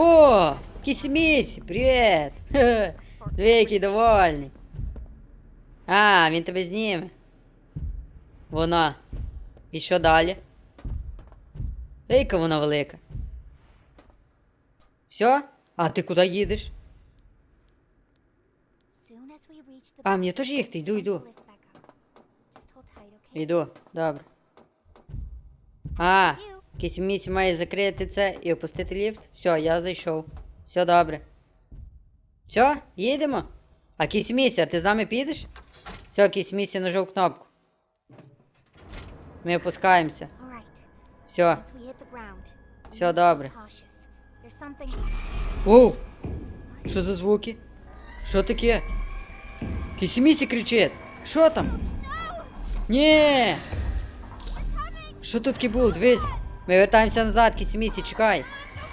О, кісімісь, привіт. Який довольний. А, він тебе зніме. Вона. І що далі? Яка вона велика. Все? А ти куди їдеш? А, мені теж їхати, йду, йду. Йду, добре. А, кісімісь має закрити це і опустити ліфт. Все, я зайшов. Все добре. Все, їдемо. А кісіміся, ти з нами підеш? Все, кісіміся нажав кнопку. Ми опускаємося. Все. Все добре. Оу! Що за звуки? Що таке? Кісімісі кричить. Що там? Ні! Що тут було? Дивись. Ми вертаємося назад, Кісімісі, чекай.